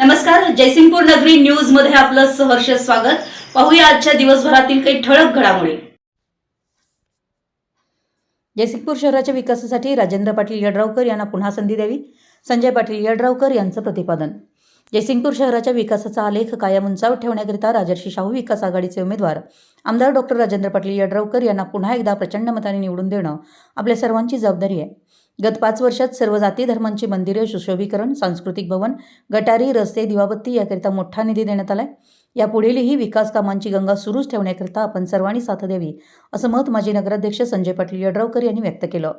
नमस्कार जयसिंगपूर नगरी न्यूजमध्ये आपलं सहर्ष स्वागत. पाहूया आजच्या दिवसभरातील काही ठळक घडामोडी. जयसिंगपूर शहराच्या विकासासाठी राजेंद्र पाटील यड्रावकर यांना पुन्हा संधी द्यावी. संजय पाटील यड्रावकर यांचं प्रतिपादन. जयसिंगपूर शहराच्या विकासाचा आलेख कायम उंचावर ठेवण्याकरिता राजर्षी शाहू विकास आघाडीचे उमेदवार आमदार डॉक्टर राजेंद्र पाटील यड्रावकर यांना पुन्हा एकदा प्रचंड मताने निवडून देणं आपल्या सर्वांची जबाबदारी आहे. गत पाच वर्षात सर्व जाती धर्मांची मंदिरे सुशोभीकरण सांस्कृतिक भवन गटारी रस्ते दिवाबत्ती याकरिता मोठा निधी देण्यात आलाय. यापुढीलही विकास कामांची गंगा सुरूच ठेवण्याकरिता आपण सर्वांनी साथ द्यावी असं मत माजी नगराध्यक्ष संजय पाटील यड्रावकर यांनी व्यक्त केलं.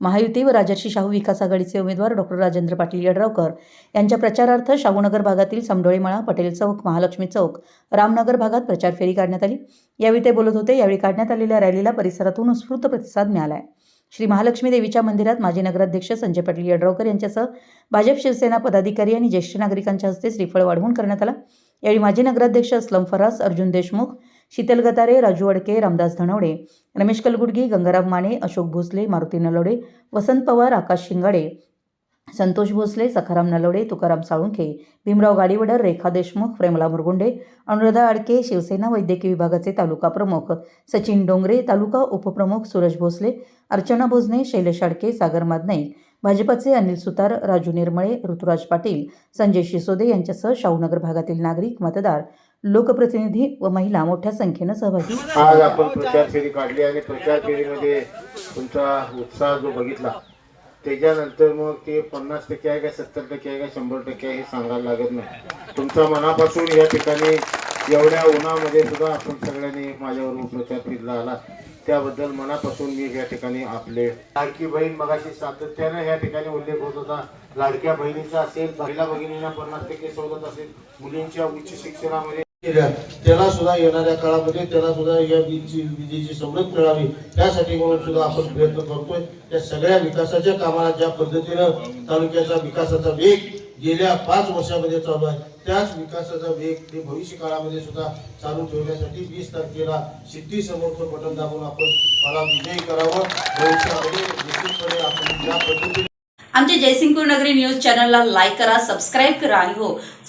महायुती व राजर्षी शाहू विकास आघाडीचे उमेदवार डॉक्टर राजेंद्र पाटील यड्रावकर यांच्या प्रचारार्थ शाहूनगर भागातील समडोळीमळा पटेल चौक महालक्ष्मी चौक रामनगर भागात प्रचार फेरी काढण्यात आली. यावेळी ते बोलत होते यावेळी काढण्यात आलेल्या रॅलीला परिसरातून उत्स्फूर्त प्रतिसाद मिळाला आहे श्री महालक्ष्मी देवीच्या मंदिरात माजी नगराध्यक्ष संजय पाटील यड्रावकर यांच्यासह भाजप शिवसेना पदाधिकारी आणि ज्येष्ठ नागरिकांच्या हस्ते श्रीफळ वाढवून करण्यात आला. यावेळी माजी नगराध्यक्ष असलम फरास अर्जुन देशमुख शीतल गतारे राजू अडके रामदास धनवडे रमेश कलगुडगी गंगाराम माने अशोक भोसले मारुती नलवडे वसंत पवार आकाश शिंगाडे संतोष भोसले सखाराम नलवडे तुकाराम साळुंखे भीमराव गाडीवडर रेखा देशमुख प्रेमला मुरगुंडे अनुराधा आडके शिवसेना वैद्यकीय विभागाचे तालुका प्रमुख सचिन डोंगरे तालुका उपप्रमुख सूरज भोसले अर्चना भोजने शैलेश आडके सागर मादनाईक भाजपचे अनिल सुतार राजू निर्मळे ऋतुराज पाटील संजय शिसोदे यांच्यासह शाहूनगर भागातील नागरिक मतदार लोकप्रतिनिधी व महिला मोठ्या संख्येनं सहभागी. आज आपण प्रचार फेरी काढली आणि प्रचार फेरीमध्ये तुमचा उत्साह जो बघितला त्याच्यानंतर मग ते पन्नास टक्के आहे का सत्तर टक्के आहे का शंभर टक्के आहे हे सांगायला लागत नाही. तुमचा मनापासून या ठिकाणी एवढ्या उन्हामध्ये सुद्धा आपण सगळ्यांनी माझ्यावर उपचार फिरला आला. त्याबद्दल मनापासून मी या ठिकाणी आपले लाडकी बहीण मगाशी सातत्यानं या ठिकाणी उल्लेख होत होता. लाडक्या बहिणीचा असेल पहिल्या भगिनींना पन्नास टक्के सवलत असेल मुलींच्या उच्च शिक्षणामध्ये त्याला सुद्धा येणाऱ्या काळामध्ये त्याला सुद्धा या वीजची विजेची सवलत मिळावी. त्यासाठी म्हणून सुद्धा आपण प्रयत्न करतोय. त्या सगळ्या विकासाच्या कामाला ज्या पद्धतीनं तालुक्याचा विकासाचा वेग गेल्या पाच वर्षामध्ये चालू आहे त्याच विकासाचा वेग ते भविष्य काळामध्ये सुद्धा चालू ठेवण्यासाठी वीस तारखेला सिद्धी समोरचं बटन दाबून आपण मला विजयी करावं. भविष्यामध्ये निश्चितपणे आपण ज्या पद्धतीने आमच्या जयसिंगपूर नगरी न्यूज चॅनलला लाईक करा सबस्क्राईब करा आणि हो